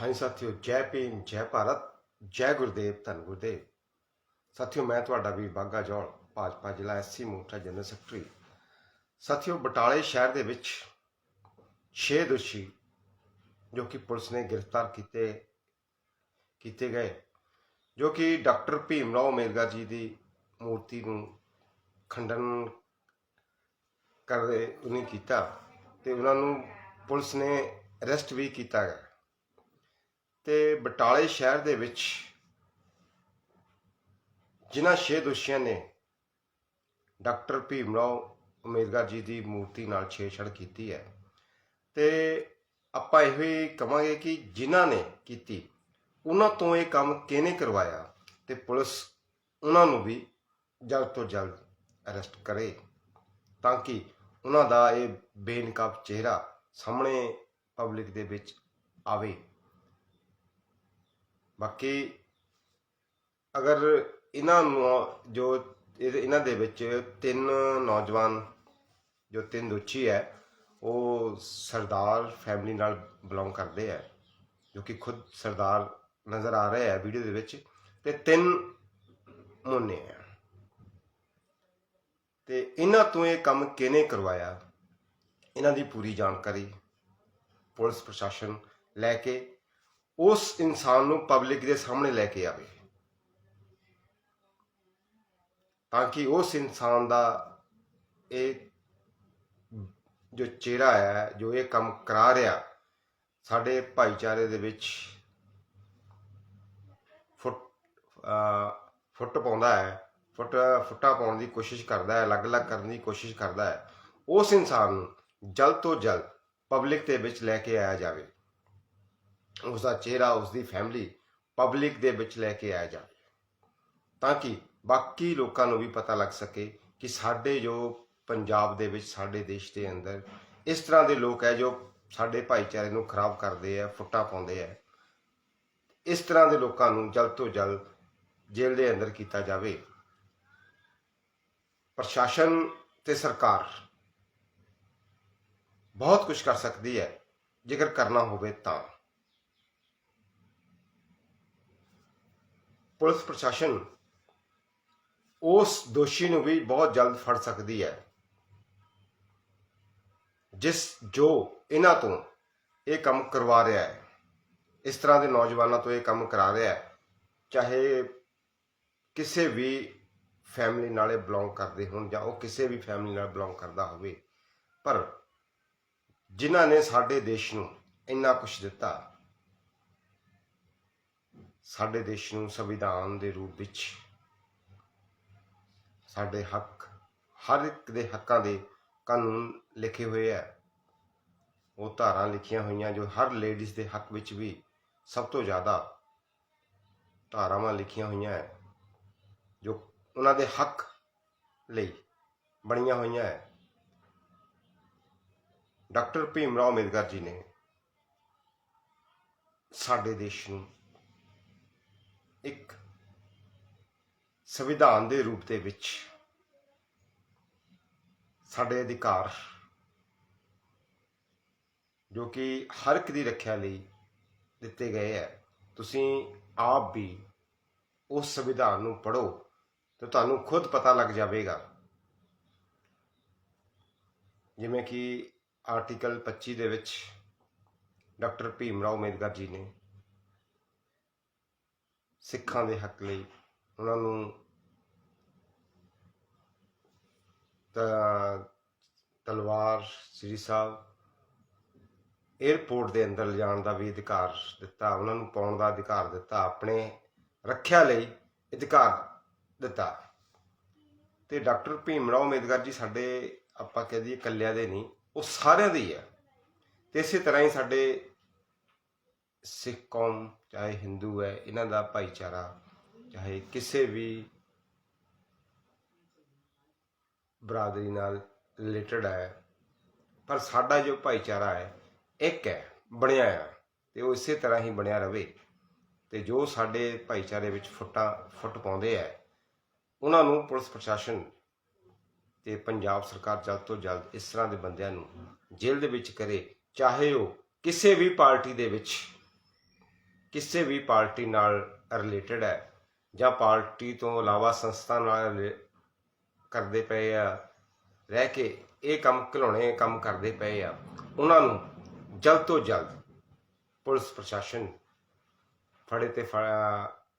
ਹਾਂਜੀ ਸਾਥੀਓ, ਜੈ ਭੀਮ, ਜੈ ਭਾਰਤ, ਜੈ ਗੁਰਦੇਵ, ਧੰਨ ਗੁਰਦੇਵ। ਸਾਥੀਓ, ਮੈਂ ਤੁਹਾਡਾ ਵੀਰ ਬਾਗਾ ਜੋਲ ਭਾਜਪਾ ਜ਼ਿਲ੍ਹਾ ਐਸਸੀ ਮੋਰਚਾ ਜਨਰਲ ਸੈਕਟਰੀ। ਸਾਥੀਓ, ਬਟਾਲੇ ਸ਼ਹਿਰ ਦੇ ਵਿੱਚ 6 ਦੋਸ਼ੀ, ਜੋ ਕਿ ਪੁਲਿਸ ਨੇ ਗ੍ਰਿਫਤਾਰ ਕੀਤੇ ਕੀਤੇ ਗਏ, ਜੋ ਕਿ ਡਾਕਟਰ ਭੀਮ ਰਾਓ ਮੇਰਗਾ ਜੀ ਦੀ ਮੂਰਤੀ ਨੂੰ ਖੰਡਨ ਕਰਦੇ ਉਹਨੇ ਕੀਤਾ ਤੇ ਉਹਨਾਂ ਨੂੰ ਪੁਲਿਸ ਨੇ ਅਰੈਸਟ ਵੀ ਕੀਤਾ ਗਿਆ ਤੇ ਬਟਾਲੇ ਸ਼ਹਿਰ ਦੇ ਵਿੱਚ ਜਿਨ੍ਹਾਂ ਛੇ ਦੋਸ਼ੀਆਂ ਨੇ ਡਾਕਟਰ ਭੀਮ ਰਾਓ ਅੰਬੇਦਕਰ ਜੀ ਦੀ ਮੂਰਤੀ ਨਾਲ ਛੇੜਛਾੜ ਕੀਤੀ ਹੈ। ਤੇ ਆਪਾਂ ਇਹੋ ਹੀ ਕਵਾਂਗੇ ਕਿ ਜਿਨ੍ਹਾਂ ਨੇ ਕੀਤੀ, ਉਹਨਾਂ ਤੋਂ ਇਹ ਕੰਮ ਕਿਹਨੇ ਕਰਵਾਇਆ ਤੇ ਪੁਲਿਸ ਉਹਨਾਂ ਨੂੰ ਵੀ ਜਲਦ ਤੋਂ ਜਲਦ ਅਰੈਸਟ ਕਰੇ ਤਾਂ ਕਿ ਉਹਨਾਂ ਦਾ ਇਹ ਬੇਨਕਾਬ ਚਿਹਰਾ ਸਾਹਮਣੇ ਪਬਲਿਕ ਦੇ ਵਿੱਚ ਆਵੇ। ਬਾਕੀ ਅਗਰ ਇਹਨਾਂ ਨੂੰ, ਜੋ ਇਹਨਾਂ ਦੇ ਵਿੱਚ ਤਿੰਨ ਨੌਜਵਾਨ, ਜੋ ਤਿੰਨ ਦੋਸ਼ੀ ਹੈ, ਉਹ ਸਰਦਾਰ ਫੈਮਿਲੀ ਨਾਲ ਬਿਲੋਂਗ ਕਰਦੇ ਹੈ, ਜੋ ਕਿ ਖੁਦ ਸਰਦਾਰ ਨਜ਼ਰ ਆ ਰਹੇ ਹੈ ਵੀਡੀਓ ਦੇ ਵਿੱਚ, ਤੇ ਤਿੰਨ ਮੋਨੇ ਹੈ। ਤੇ ਇਹਨਾਂ ਤੋਂ ਇਹ ਕੰਮ ਕਿਹਨੇ ਕਰਵਾਇਆ? ਇਹਨਾਂ ਦੀ ਪੂਰੀ ਜਾਣਕਾਰੀ ਪੁਲਿਸ ਪ੍ਰਸ਼ਾਸਨ ਲੈ ਕੇ ਉਸ ਇਨਸਾਨ ਨੂੰ ਪਬਲਿਕ ਦੇ ਸਾਹਮਣੇ ਲੈ ਕੇ ਆਵੇ। ਤਾਂ ਕਿ ਉਸ ਇਨਸਾਨ ਦਾ ਇਹ ਜੋ ਚਿਹਰਾ ਹੈ, ਜੋ ਇਹ ਕੰਮ ਕਰਾ ਰਿਹਾ, ਸਾਡੇ ਭਾਈਚਾਰੇ ਦੇ ਵਿੱਚ ਫੁੱਟ ਫੁੱਟ ਪਾਉਂਦਾ ਹੈ, ਫੁੱਟ, ਫੁੱਟਾ ਪਾਉਣ ਦੀ ਕੋਸ਼ਿਸ਼ ਕਰਦਾ ਹੈ, ਅਲੱਗ-ਅਲੱਗ ਕਰਨ ਦੀ ਕੋਸ਼ਿਸ਼ ਕਰਦਾ ਹੈ, ਉਸ ਇਨਸਾਨ ਨੂੰ ਜਲਦ ਤੋਂ ਜਲਦ ਪਬਲਿਕ ਦੇ ਵਿੱਚ ਲੈ ਕੇ ਆਇਆ ਜਾਵੇ। ਉਸ ਦਾ ਚਿਹਰਾ ਉਸ ਦੀ ਫੈਮਿਲੀ ਪਬਲਿਕ ਦੇ ਵਿੱਚ ਲੈ ਕੇ ਆਇਆ ਜਾਵੇ। ਤਾਂ ਕਿ ਬਾਕੀ ਲੋਕਾਂ ਨੂੰ ਵੀ ਪਤਾ ਲੱਗ ਸਕੇ ਕਿ ਸਾਡੇ ਜੋ ਪੰਜਾਬ ਦੇ ਵਿੱਚ, ਸਾਡੇ ਦੇਸ਼ ਦੇ ਅੰਦਰ ਇਸ ਤਰ੍ਹਾਂ ਦੇ ਲੋਕ ਹੈ ਜੋ ਸਾਡੇ ਭਾਈਚਾਰੇ ਨੂੰ ਖਰਾਬ ਕਰਦੇ ਆ, ਫੁੱਟਾ ਪਾਉਂਦੇ ਆ। ਇਸ ਤਰ੍ਹਾਂ ਦੇ ਲੋਕਾਂ ਨੂੰ ਜਲਦ ਤੋਂ ਜਲਦ ਜੇਲ੍ਹ ਦੇ ਅੰਦਰ ਕੀਤਾ ਜਾਵੇ। ਪ੍ਰਸ਼ਾਸਨ ਤੇ ਸਰਕਾਰ ਬਹੁਤ ਕੁਝ ਕਰ ਸਕਦੀ ਹੈ। ਜੇਕਰ ਕਰਨਾ ਹੋਵੇ ਤਾਂ। ਪੁਲਿਸ ਪ੍ਰਸ਼ਾਸਨ ਉਸ ਦੋਸ਼ੀ ਨੂੰ ਵੀ ਬਹੁਤ ਜਲਦ ਫੜ ਸਕਦੀ ਹੈ, ਜਿਸ ਜੋ ਇਹਨਾਂ ਤੋਂ ਇਹ ਕੰਮ ਕਰਵਾ ਰਿਹਾ ਹੈ, ਇਸ ਤਰ੍ਹਾਂ ਦੇ ਨੌਜਵਾਨਾਂ ਤੋਂ ਇਹ ਕੰਮ ਕਰਾ ਰਿਹਾ ਹੈ, ਚਾਹੇ ਕਿਸੇ ਵੀ ਫੈਮਿਲੀ ਨਾਲੇ ਬਿਲੋਂਗ ਕਰਦੇ ਹੋਣ ਜਾਂ ਉਹ ਕਿਸੇ ਵੀ ਫੈਮਿਲੀ ਨਾਲ ਬਿਲੋਂਗ ਕਰਦਾ ਹੋਵੇ, ਪਰ ਜਿਨ੍ਹਾਂ ਨੇ ਸਾਡੇ ਦੇਸ਼ ਨੂੰ ਇੰਨਾ ਕੁਝ ਦਿੱਤਾ ਸਾਡੇ ਦੇਸ਼ ਨੂੰ ਸੰਵਿਧਾਨ ਦੇ ਰੂਪ ਵਿੱਚ ਸਾਡੇ ਹੱਕ, ਹਰ ਇੱਕ ਦੇ ਹੱਕਾਂ ਦੇ ਕਾਨੂੰਨ ਲਿਖੇ ਹੋਏ ਹੈ ਉਹ ਧਾਰਾਂ ਲਿਖੀਆਂ ਹੋਈਆਂ ਜੋ ਹਰ ਲੇਡੀਜ਼ ਦੇ ਹੱਕ ਵਿੱਚ ਵੀ ਸਭ ਤੋਂ ਜ਼ਿਆਦਾ ਧਾਰਾਵਾਂ ਲਿਖੀਆਂ ਹੋਈਆਂ ਹੈ ਜੋ ਉਹਨਾਂ ਦੇ ਹੱਕ ਲਈ ਬਣੀਆਂ ਹੋਈਆਂ ਹੈ ਡਾਕਟਰ ਭੀਮ ਰਾਓ ਅੰਬੇਦਕਰ ਜੀ ਨੇ ਸਾਡੇ ਦੇਸ਼ ਨੂੰ ਇੱਕ ਸੰਵਿਧਾਨ ਦੇ ਰੂਪ ਦੇ ਵਿੱਚ ਸਾਡੇ ਅਧਿਕਾਰ ਜੋ ਕਿ ਹਰ ਇੱਕ ਦੀ ਰੱਖਿਆ ਲਈ ਦਿੱਤੇ ਗਏ ਹੈ। ਤੁਸੀਂ ਆਪ ਵੀ ਉਸ ਸੰਵਿਧਾਨ ਨੂੰ ਪੜ੍ਹੋ ਤੇ ਤੁਹਾਨੂੰ ਖੁਦ ਪਤਾ ਲੱਗ ਜਾਵੇਗਾ। ਜਿਵੇਂ ਕਿ ਆਰਟੀਕਲ 25 ਦੇ ਵਿੱਚ ਡਾਕਟਰ ਭੀਮ ਰਾਓ ਅੰਬੇਦਕਰ ਜੀ ਨੇ ਸਿੱਖਾਂ ਦੇ ਹੱਕ ਲਈ। ਉਹਨਾਂ ਨੂੰ ਤਲਵਾਰ, ਸ੍ਰੀ ਸਾਹਿਬ 에ਅਰਪੋਰਟ ਦੇ ਅੰਦਰ ਲਿਜਾਣ ਦਾ ਵੀ ਅਧਿਕਾਰ ਦਿੱਤਾ। ਉਹਨਾਂ ਨੂੰ ਪਾਉਣ ਦਾ ਅਧਿਕਾਰ ਦਿੱਤਾ। ਆਪਣੇ ਰੱਖਿਆ ਲਈ ਅਧਿਕਾਰ ਦਿੱਤਾ। ਤੇ ਡਾਕਟਰ ਭੀਮ ਰਾਓ ਅੰਬੇਦਕਰ ਜੀ ਸਾਡੇ, ਆਪਾਂ ਕਹਿ ਦਈਏ ਇਕੱਲਿਆਂ ਦੇ ਨਹੀਂ, ਉਹ ਸਾਰਿਆਂ ਦੇ ਹੀ ਹੈ ਤੇ ਇਸੇ ਤਰ੍ਹਾਂ ਹੀ ਸਾਡੇ ਸਿੱਖ ਕੌਮ ਚਾਹੇ ਹਿੰਦੂ ਹੈ, ਇਹਨਾਂ ਦਾ ਭਾਈਚਾਰਾ, ਚਾਹੇ ਕਿਸੇ ਵੀ ਬਰਾਦਰੀ ਨਾਲ ਰਿਲੇਟਡ ਹੈ, ਪਰ ਸਾਡਾ ਜੋ ਭਾਈਚਾਰਾ ਹੈ, ਇੱਕ ਹੈ, ਬਣਿਆ ਹੈ ਤੇ ਉਹ ਇਸੇ ਤਰ੍ਹਾਂ ਹੀ ਬਣਿਆ ਰਵੇ, ਤੇ ਜੋ ਸਾਡੇ ਭਾਈਚਾਰੇ ਵਿੱਚ ਫੁੱਟਾਂ, ਫੁੱਟ ਪਾਉਂਦੇ ਹੈ ਉਹਨਾਂ ਨੂੰ ਪੁਲਿਸ ਪ੍ਰਸ਼ਾਸਨ ਤੇ ਪੰਜਾਬ ਸਰਕਾਰ ਜਲਦ ਤੋਂ ਜਲਦ ਇਸ ਤਰ੍ਹਾਂ ਦੇ ਬੰਦਿਆਂ ਨੂੰ ਜੇਲ੍ਹ ਦੇ ਵਿੱਚ ਕਰੇ, ਚਾਹੇ ਉਹ ਕਿਸੇ ਵੀ ਪਾਰਟੀ ਦੇ ਵਿੱਚ ਕਿਸੇ ਵੀ ਪਾਰਟੀ ਨਾਲ ਰਿਲੇਟਡ ਹੈ ਜਾਂ ਪਾਰਟੀ ਤੋਂ ਇਲਾਵਾ ਸੰਸਥਾ ਨਾਲ ਰਿਲੇ- ਕਰਦੇ ਪਏ ਆ, ਰਹਿ ਕੇ ਇਹ ਕੰਮ ਘਿਲਾਉਣੇ ਕੰਮ ਕਰਦੇ ਪਏ ਆ, ਉਹਨਾਂ ਨੂੰ ਜਲਦ ਤੋਂ ਜਲਦ ਪੁਲਿਸ ਪ੍ਰਸ਼ਾਸਨ ਫੜੇ ਤੇ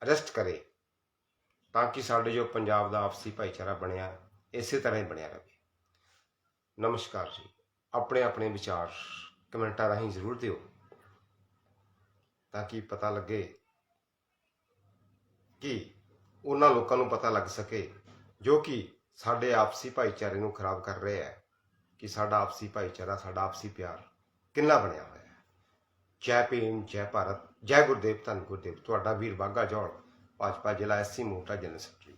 ਅਰੈਸਟ ਕਰੇ ਤਾਂ ਕਿ ਸਾਡੇ ਜੋ ਪੰਜਾਬ ਦਾ ਆਪਸੀ ਭਾਈਚਾਰਾ ਬਣਿਆ, ਇਸੇ ਤਰ੍ਹਾਂ ਹੀ ਬਣਿਆ ਰਹੇ। ਨਮਸਕਾਰ ਜੀ। ਆਪਣੇ ਆਪਣੇ ਵਿਚਾਰ ਕਮੈਂਟਾਂ ਰਾਹੀਂ ਜ਼ਰੂਰ ਦਿਓ। ਤਾਂ ਕਿ ਪਤਾ ਲੱਗੇ ਕਿ ਉਹਨਾਂ ਲੋਕਾਂ ਨੂੰ ਪਤਾ ਲੱਗ ਸਕੇ ਜੋ ਕਿ ਸਾਡੇ ਆਪਸੀ ਭਾਈਚਾਰੇ ਨੂੰ ਖਰਾਬ ਕਰ ਰਹੇ ਹੈ ਕਿ ਸਾਡਾ ਆਪਸੀ ਭਾਈਚਾਰਾ, ਸਾਡਾ ਆਪਸੀ ਪਿਆਰ ਕਿੰਨਾ ਬਣਿਆ ਹੋਇਆ ਹੈ। ਜੈ ਭੀਮ, ਜੈ ਭਾਰਤ, ਜੈ ਗੁਰਦੇਵ, ਧੰਨ ਗੁਰਦੇਵ। ਤੁਹਾਡਾ ਵੀਰ ਬਾਗਾ ਜੋੜ ਭਾਜਪਾ ਜ਼ਿਲ੍ਹਾ ਐਸਸੀ ਮੋਟਾ ਜਨਰਲ ਸੈਕਟਰੀ